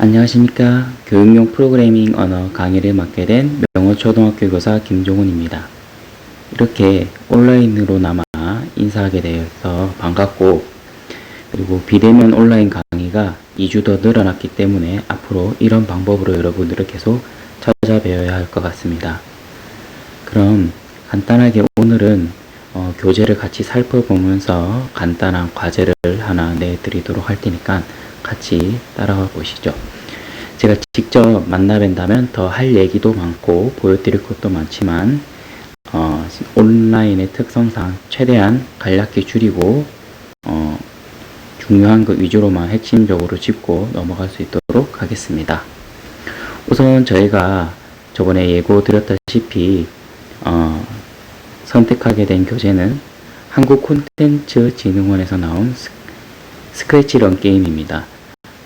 안녕하십니까. 교육용 프로그래밍 언어 강의를 맡게 된 명호초등학교 교사 김종훈입니다. 이렇게 온라인으로나마 인사하게 되어서 반갑고, 그리고 비대면 온라인 강의가 2주 더 늘어났기 때문에 앞으로 이런 방법으로 여러분들을 계속 찾아뵈어야 할 것 같습니다. 그럼 간단하게 오늘은 어, 교재를 같이 살펴보면서 간단한 과제를 하나 내드리도록 할 테니까 같이 따라와 보시죠. 제가 직접 만나 뵌다면 더 할 얘기도 많고 보여드릴 것도 많지만 어, 온라인의 특성상 최대한 간략히 줄이고 어, 중요한 것 위주로만 핵심적으로 짚고 넘어갈 수 있도록 하겠습니다. 우선 저희가 저번에 예고 드렸다시피 어, 선택하게 된 교재는 한국 콘텐츠 진흥원에서 나온 스, 스크래치 런 게임입니다.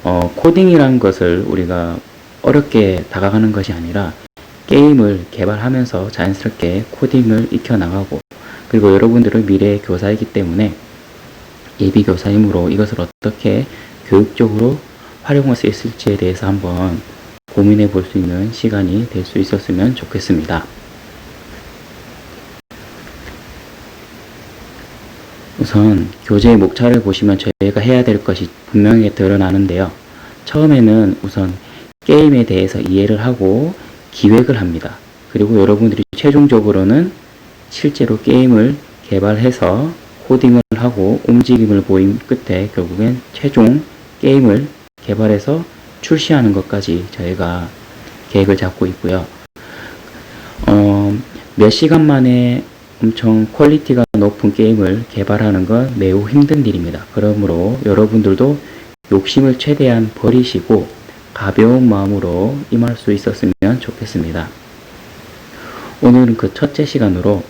어, 코딩이란 것을 우리가 어렵게 다가가는 것이 아니라 게임을 개발하면서 자연스럽게 코딩을 익혀나가고 그리고 여러분들은 미래의 교사이기 때문에 예비 교사이므로 이것을 어떻게 교육적으로 활용할 수 있을지에 대해서 한번 고민해 볼 수 있는 시간이 될 수 있었으면 좋겠습니다. 우선 교재의 목차를 보시면 저희가 해야 될 것이 분명히 드러나는데요. 처음에는 우선 게임에 대해서 이해를 하고 기획을 합니다. 그리고 여러분들이 최종적으로는 실제로 게임을 개발해서 코딩을 하고 움직임을 보인 끝에 결국엔 최종 게임을 개발해서 출시하는 것까지 저희가 계획을 잡고 있고요. 어, 몇 시간 만에 엄청 퀄리티가 높은 게임을 개발하는 건 매우 힘든 일입니다. 그러므로 여러분들도 욕심을 최대한 버리시고 가벼운 마음으로 임할 수 있었으면 좋겠습니다. 오늘은 그 첫째 시간으로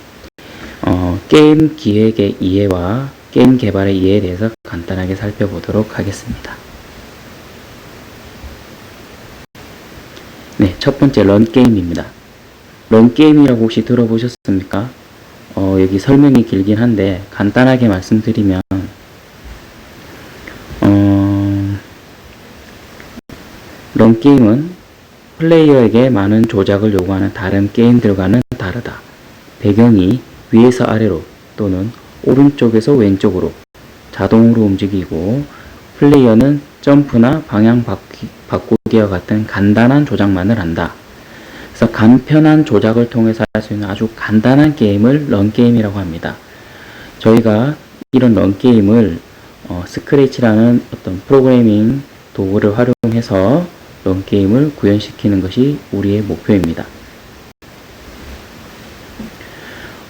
어, 게임 기획의 이해와 게임 개발의 이해에 대해서 간단하게 살펴보도록 하겠습니다. 네, 첫 번째 런게임입니다. 런게임이라고 혹시 들어보셨습니까? 어, 여기 설명이 길긴 한데 간단하게 말씀드리면 어, 런게임은 플레이어에게 많은 조작을 요구하는 다른 게임들과는 다르다. 배경이 위에서 아래로 또는 오른쪽에서 왼쪽으로 자동으로 움직이고 플레이어는 점프나 방향 바꾸기와 같은 간단한 조작만을 한다. 그래서 간편한 조작을 통해서 할 수 있는 아주 간단한 게임을 런게임이라고 합니다. 저희가 이런 런게임을 어, 스크래치라는 어떤 프로그래밍 도구를 활용해서 런게임을 구현시키는 것이 우리의 목표입니다.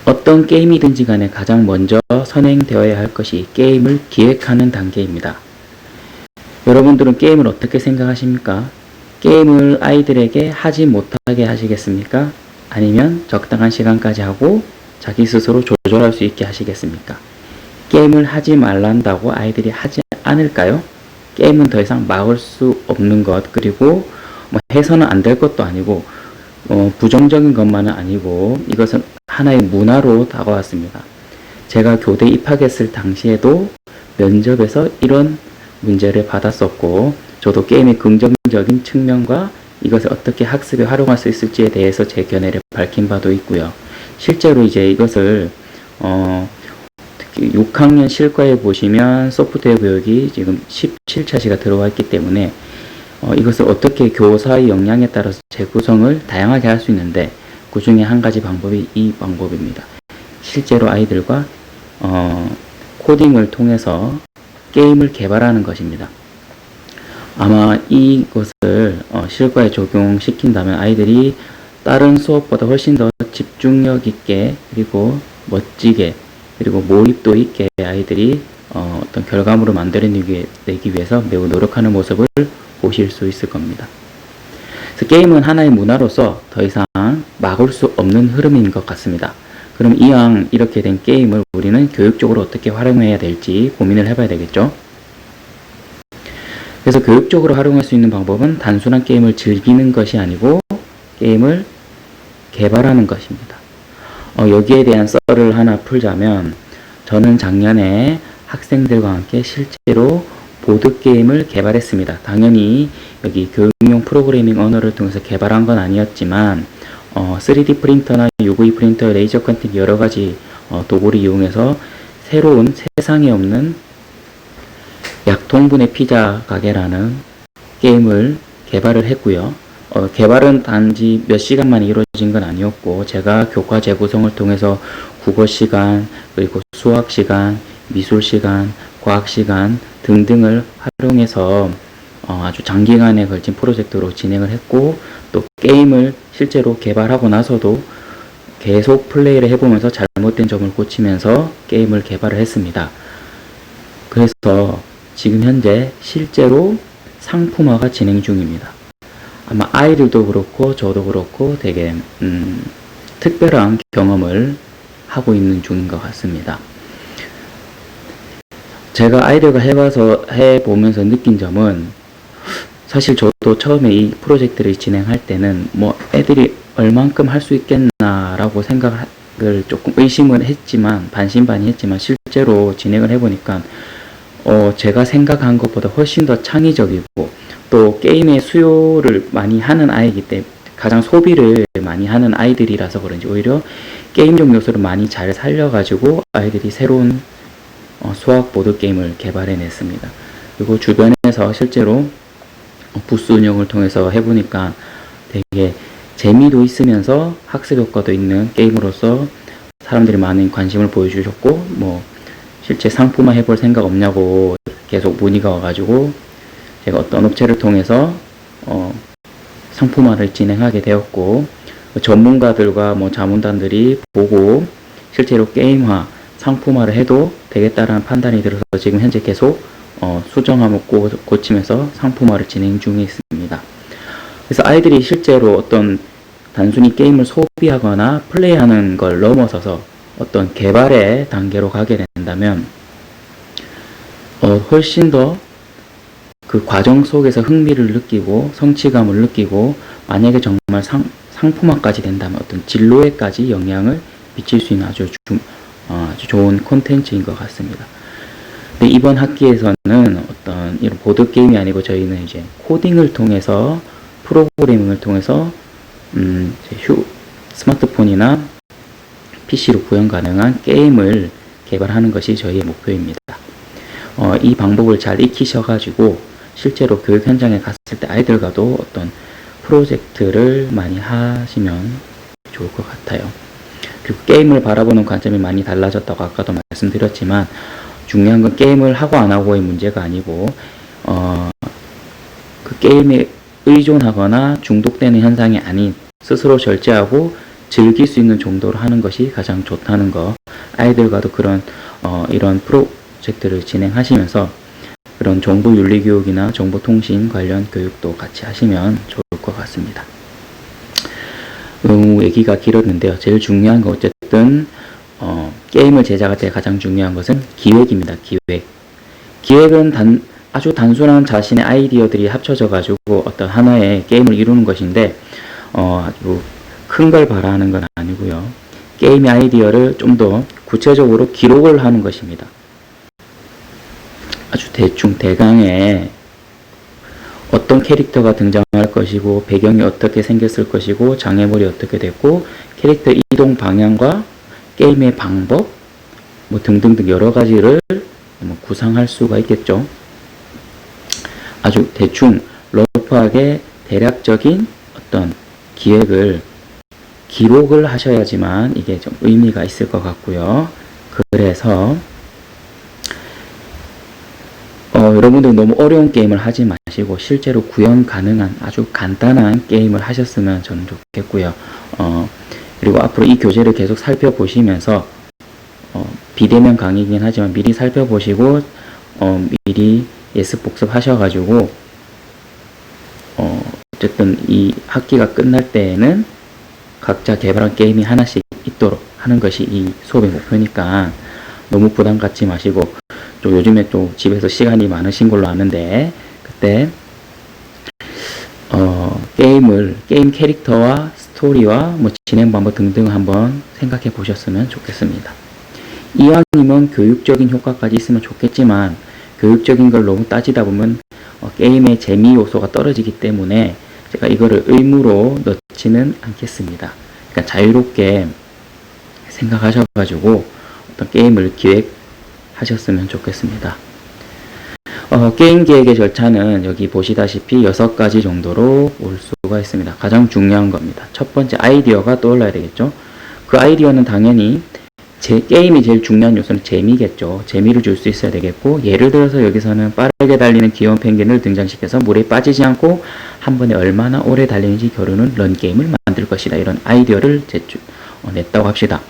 어떤 게임이든지 간에 가장 먼저 선행되어야 할 것이 게임을 기획하는 단계입니다. 여러분들은 게임을 어떻게 생각하십니까? 게임을 아이들에게 하지 못하게 하시겠습니까? 아니면 적당한 시간까지 하고 자기 스스로 조절할 수 있게 하시겠습니까? 게임을 하지 말란다고 아이들이 하지 않을까요? 게임은 더 이상 막을 수 없는 것, 그리고 뭐 해서는 안 될 것도 아니고, 어, 부정적인 것만은 아니고, 이것은 하나의 문화로 다가왔습니다. 제가 교대 입학했을 당시에도 면접에서 이런 문제를 받았었고, 저도 게임의 긍정적인 측면과 이것을 어떻게 학습에 활용할 수 있을지에 대해서 제 견해를 밝힌 바도 있고요. 실제로 이제 이것을 어, 특히 6학년 실과에 보시면 소프트웨어 교육이 지금 17차시가 들어와 있기 때문에 어, 이것을 어떻게 교사의 역량에 따라서 재구성을 다양하게 할 수 있는데 그 중에 한 가지 방법이 이 방법입니다. 실제로 아이들과 어, 코딩을 통해서 게임을 개발하는 것입니다. 아마 이것을 어, 실과에 적용시킨다면 아이들이 다른 수업보다 훨씬 더 집중력 있게 그리고 멋지게 그리고 몰입도 있게 아이들이 어, 어떤 결과물을 만들어내기 위해서 매우 노력하는 모습을 보실 수 있을 겁니다. 그래서 게임은 하나의 문화로서 더 이상 막을 수 없는 흐름인 것 같습니다. 그럼 이왕 이렇게 된 게임을 우리는 교육적으로 어떻게 활용해야 될지 고민을 해봐야 되겠죠. 그래서 교육적으로 활용할 수 있는 방법은 단순한 게임을 즐기는 것이 아니고 게임을 개발하는 것입니다. 어, 여기에 대한 썰을 하나 풀자면 저는 작년에 학생들과 함께 실제로 보드게임을 개발했습니다. 당연히 여기 교육용 프로그래밍 언어를 통해서 개발한 건 아니었지만 어, 3D 프린터나 UV 프린터, 레이저 컨텐 여러 가지 어, 도구를 이용해서 새로운 세상에 없는 약통분의 피자 가게라는 게임을 개발을 했고요. 어, 개발은 단지 몇 시간만 이루어진 건 아니었고 제가 교과 재구성을 통해서 국어 시간 그리고 수학 시간, 미술 시간, 과학 시간 등등을 활용해서 어, 아주 장기간에 걸친 프로젝트로 진행을 했고 또 게임을 실제로 개발하고 나서도 계속 플레이를 해보면서 잘못된 점을 고치면서 게임을 개발을 했습니다. 그래서 지금 현재 실제로 상품화가 진행 중입니다. 아마 아이들도 그렇고 저도 그렇고 되게 음, 특별한 경험을 하고 있는 중인 것 같습니다. 제가 아이들과 해봐서 해보면서 느낀 점은 사실 저도 처음에 이 프로젝트를 진행할 때는 뭐 애들이 얼만큼 할 수 있겠나라고 생각을 조금 의심을 했지만 반신반의 했지만 실제로 진행을 해보니까 어 제가 생각한 것보다 훨씬 더 창의적이고 또 게임의 수요를 많이 하는 아이이기 때문에 가장 소비를 많이 하는 아이들이라서 그런지 오히려 게임적 요소를 많이 잘 살려가지고 아이들이 새로운 어, 수학 보드 게임을 개발해냈습니다. 그리고 주변에서 실제로 어, 부스 운영을 통해서 해보니까 되게 재미도 있으면서 학습 효과도 있는 게임으로서 사람들이 많은 관심을 보여주셨고 뭐 실제 상품화 해볼 생각 없냐고 계속 문의가 와가지고 제가 어떤 업체를 통해서 어, 상품화를 진행하게 되었고 전문가들과 뭐 자문단들이 보고 실제로 게임화 상품화를 해도 되겠다라는 판단이 들어서 지금 현재 계속 어, 수정하고 고- 고치면서 상품화를 진행 중에 있습니다. 그래서 아이들이 실제로 어떤 단순히 게임을 소비하거나 플레이하는 걸 넘어서서 어떤 개발의 단계로 가게 된다면 어, 훨씬 더 그 과정 속에서 흥미를 느끼고 성취감을 느끼고 만약에 정말 상, 상품화까지 된다면 어떤 진로에까지 영향을 미칠 수 있는 아주, 중, 어, 아주 좋은 콘텐츠인 것 같습니다. 근데 이번 학기에서는 어떤 이런 보드 게임이 아니고 저희는 이제 코딩을 통해서 프로그래밍을 통해서 음, 휴, 스마트폰이나 PC로 구현 가능한 게임을 개발하는 것이 저희의 목표입니다. 어, 이 방법을 잘 익히셔가지고 실제로 교육 현장에 갔을 때 아이들과도 어떤 프로젝트를 많이 하시면 좋을 것 같아요. 그리고 게임을 바라보는 관점이 많이 달라졌다고 아까도 말씀드렸지만 중요한 건 게임을 하고 안 하고의 문제가 아니고 어, 그 게임에 의존하거나 중독되는 현상이 아닌 스스로 절제하고 즐길 수 있는 정도로 하는 것이 가장 좋다는 거 아이들과도 그런 어, 이런 프로젝트를 진행하시면서 그런 정보 윤리 교육이나 정보 통신 관련 교육도 같이 하시면 좋을 것 같습니다. 너무 얘기가 길었는데요. 제일 중요한 건 어쨌든 어, 게임을 제작할 때 가장 중요한 것은 기획입니다. 기획. 기획은 단, 아주 단순한 자신의 아이디어들이 합쳐져 가지고 어떤 하나의 게임을 이루는 것인데 어, 아주 큰 걸 바라는 건 아니고요. 게임의 아이디어를 좀 더 구체적으로 기록을 하는 것입니다. 아주 대충 대강의 어떤 캐릭터가 등장할 것이고 배경이 어떻게 생겼을 것이고 장애물이 어떻게 됐고 캐릭터 이동 방향과 게임의 방법 뭐 등등등 여러 가지를 뭐 구상할 수가 있겠죠. 아주 대충 러프하게 대략적인 어떤 기획을 기록을 하셔야지만 이게 좀 의미가 있을 것 같고요. 그래서 어, 여러분들 너무 어려운 게임을 하지 마시고 실제로 구현 가능한 아주 간단한 게임을 하셨으면 저는 좋겠고요. 어, 그리고 앞으로 이 교재를 계속 살펴보시면서 어, 비대면 강의이긴 하지만 미리 살펴보시고 어, 미리 예습 복습 하셔가지고 어, 어쨌든 이 학기가 끝날 때에는 각자 개발한 게임이 하나씩 있도록 하는 것이 이 수업의 목표니까 너무 부담 갖지 마시고 또 요즘에 또 집에서 시간이 많으신 걸로 아는데 그때 어, 게임을 게임 캐릭터와 스토리와 뭐 진행 방법 등등 한번 생각해 보셨으면 좋겠습니다. 이왕이면 교육적인 효과까지 있으면 좋겠지만 교육적인 걸 너무 따지다 보면 어, 게임의 재미 요소가 떨어지기 때문에 제가 이거를 의무로 넣지는 않겠습니다. 그러니까 자유롭게 생각하셔가지고 어떤 게임을 기획하셨으면 좋겠습니다. 어, 게임 기획의 절차는 여기 보시다시피 여섯 가지 정도로 올 수가 있습니다. 가장 중요한 겁니다. 첫 번째 아이디어가 떠올라야 되겠죠. 그 아이디어는 당연히 제 게임이 제일 중요한 요소는 재미겠죠. 재미를 줄 수 있어야 되겠고 예를 들어서 여기서는 빠르게 달리는 귀여운 펭귄을 등장시켜서 물에 빠지지 않고 한 번에 얼마나 오래 달리는지 겨루는 런 게임을 만들 것이다. 이런 아이디어를 제출 어, 냈다고 합시다.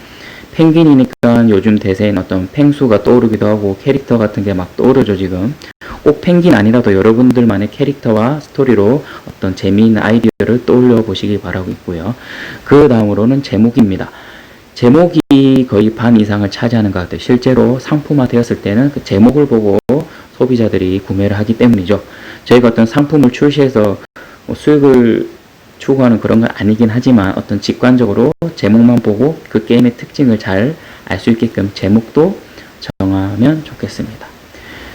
펭귄이니까 요즘 대세인 어떤 펭수가 떠오르기도 하고 캐릭터 같은 게 막 떠오르죠 지금 꼭 펭귄 아니라도 여러분들만의 캐릭터와 스토리로 어떤 재미있는 아이디어를 떠올려 보시기 바라고 있고요 그 다음으로는 제목입니다 제목이 거의 반 이상을 차지하는 것 같아요 실제로 상품화 되었을 때는 그 제목을 보고 소비자들이 구매를 하기 때문이죠 저희가 어떤 상품을 출시해서 뭐 수익을 추구하는 그런 건 아니긴 하지만 어떤 직관적으로 제목만 보고 그 게임의 특징을 잘 알 수 있게끔 제목도 정하면 좋겠습니다.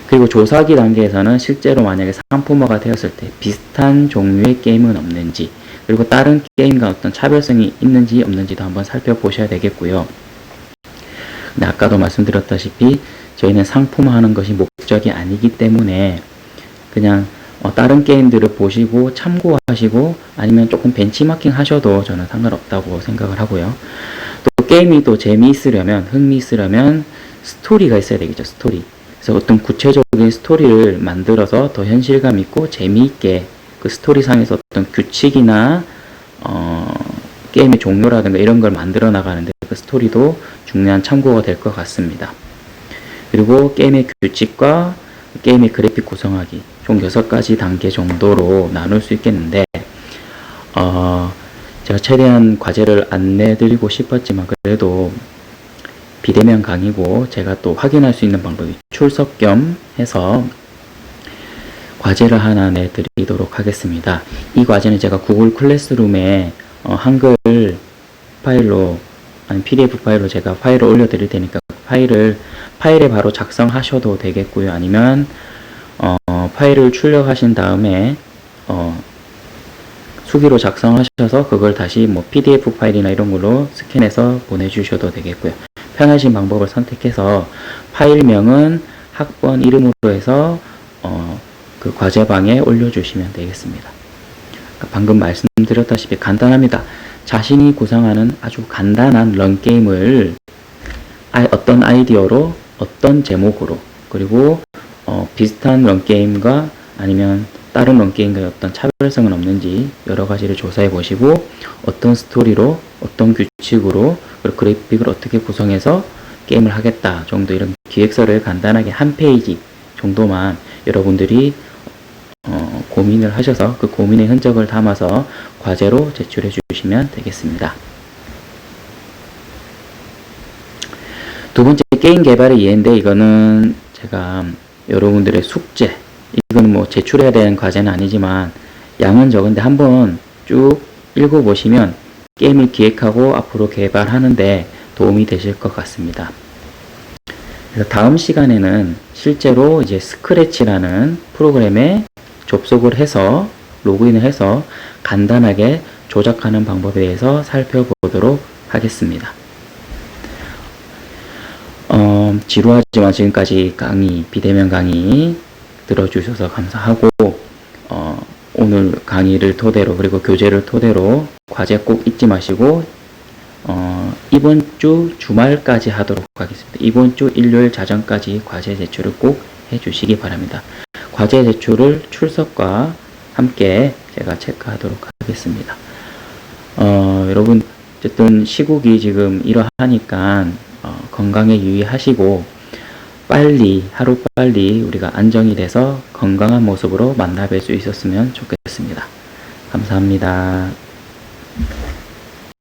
그리고 조사기 단계에서는 실제로 만약에 상품화가 되었을 때 비슷한 종류의 게임은 없는지 그리고 다른 게임과 어떤 차별성이 있는지 없는지도 한번 살펴보셔야 되겠고요. 근데 아까도 말씀드렸다시피 저희는 상품화하는 것이 목적이 아니기 때문에 그냥 어, 다른 게임들을 보시고 참고하시고 아니면 조금 벤치마킹 하셔도 저는 상관없다고 생각을 하고요. 또 게임이 또 재미있으려면 흥미있으려면 스토리가 있어야 되겠죠. 스토리. 그래서 어떤 구체적인 스토리를 만들어서 더 현실감 있고 재미있게 그 스토리상에서 어떤 규칙이나 어, 게임의 종료라든가 이런 걸 만들어 나가는데 그 스토리도 중요한 참고가 될 것 같습니다. 그리고 게임의 규칙과 게임의 그래픽 구성하기 총 6가지 단계 정도로 나눌 수 있겠는데 어, 제가 최대한 과제를 안 내드리고 싶었지만 그래도 비대면 강의고 제가 또 확인할 수 있는 방법이 출석 겸 해서 과제를 하나 내드리도록 하겠습니다. 이 과제는 제가 구글 클래스룸에 어, 한글 파일로 아니 PDF 파일로 제가 파일을 올려드릴 테니까 파일을 파일에 바로 작성하셔도 되겠고요. 아니면 어, 파일을 출력하신 다음에 어, 수기로 작성하셔서 그걸 다시 뭐 PDF 파일이나 이런 걸로 스캔해서 보내주셔도 되겠고요. 편하신 방법을 선택해서 파일명은 학번 이름으로 해서 어, 그 과제방에 올려주시면 되겠습니다. 그러니까 방금 말씀드렸다시피 간단합니다. 자신이 구상하는 아주 간단한 런 게임을 아, 어떤 아이디어로 어떤 제목으로 그리고 어, 비슷한 런 게임과 아니면 다른 런 게임과 어떤 차별성은 없는지 여러 가지를 조사해 보시고 어떤 스토리로 어떤 규칙으로 그리고 그래픽을 어떻게 구성해서 게임을 하겠다 정도 이런 기획서를 간단하게 한 페이지 정도만 여러분들이 어, 고민을 하셔서 그 고민의 흔적을 담아서 과제로 제출해 주시면 되겠습니다. 두 번째 게임 개발의 이해인데 이거는 제가 여러분들의 숙제 이거는 뭐 제출해야 되는 과제는 아니지만 양은 적은데 한번 쭉 읽어보시면 게임을 기획하고 앞으로 개발하는데 도움이 되실 것 같습니다. 그래서 다음 시간에는 실제로 이제 스크래치라는 프로그램에 접속을 해서 로그인을 해서 간단하게 조작하는 방법에 대해서 살펴보도록 하겠습니다. 어, 지루하지만 지금까지 강의, 비대면 강의 들어주셔서 감사하고, 어, 오늘 강의를 토대로, 그리고 교재를 토대로 과제 꼭 잊지 마시고, 어, 이번 주 주말까지 하도록 하겠습니다. 이번 주 일요일 자정까지 과제 제출을 꼭 해주시기 바랍니다. 과제 제출을 출석과 함께 제가 체크하도록 하겠습니다. 어, 여러분, 어쨌든 시국이 지금 이러하니까 어, 건강에 유의하시고 빨리 하루 빨리 우리가 안정이 돼서 건강한 모습으로 만나뵐 수 있었으면 좋겠습니다. 감사합니다.